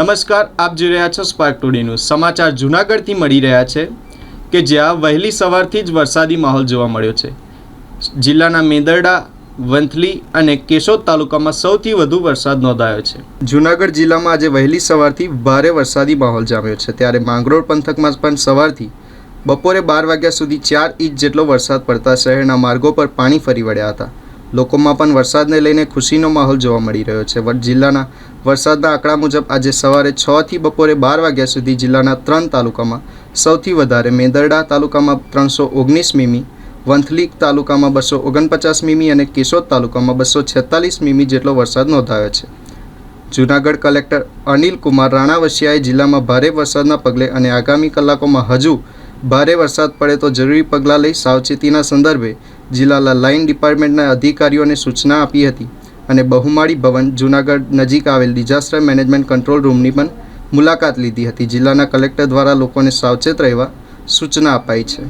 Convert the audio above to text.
નમસ્કાર, આપ જોઈ રહ્યા છો સ્પાર્ક ટુડીનું સમાચાર જૂનાગઢથી મળી રહ્યા છે કે જ્યાં વહેલી સવારથી જ વરસાદી માહોલ જોવા મળ્યો છે. જિલ્લાના મેંદરડા, વંથલી અને કેશોદ તાલુકામાં સૌથી વધુ વરસાદ નોંધાયો છે. જૂનાગઢ જિલ્લામાં આજે વહેલી સવારથી ભારે વરસાદી માહોલ જામ્યો છે. ત્યારે માંગરોળ પંથકમાં પણ સવારથી બપોરે બાર વાગ્યા સુધી ચાર ઇંચ જેટલો વરસાદ પડતા શહેરના માર્ગો પર પાણી ફરી વળ્યા હતા. લોકોમાં પણ વરસાદને લઈને ખુશીનો માહોલ જોવા મળી રહ્યો છે. જિલ્લાના વરસાદના આંકડા મુજબ આજે સવારે છ થી બપોરે બાર વાગ્યા સુધી જિલ્લાના ત્રણ તાલુકામાં સૌથી વધારે મેંદરડા તાલુકામાં ત્રણસો ઓગણીસ મીમી વંથલી તાલુકામાં બસો ઓગણપચાસ મીમી અને કેશોદ તાલુકામાં બસો છેતાલીસ મીમી જેટલો વરસાદ નોંધાયો છે. જૂનાગઢ કલેક્ટર અનિલ કુમાર રાણાવસિયાએ જિલ્લામાં ભારે વરસાદના પગલે અને આગામી કલાકોમાં હજુ ભારે વરસાદ પડે તો જરૂરી પગલાં લઈ સાવચેતીના સંદર્ભે જિલ્લાના લાઇન ડિપાર્ટમેન્ટના અધિકારીઓને સૂચના આપી હતી અને બહુમાળી ભવન, જૂનાગઢ નજીક આવેલ ડિઝાસ્ટર મેનેજમેન્ટ કંટ્રોલ રૂમની પણ મુલાકાત લીધી હતી. જિલ્લાના કલેક્ટર દ્વારા લોકોને સાવચેત રહેવા સૂચના અપાઈ છે.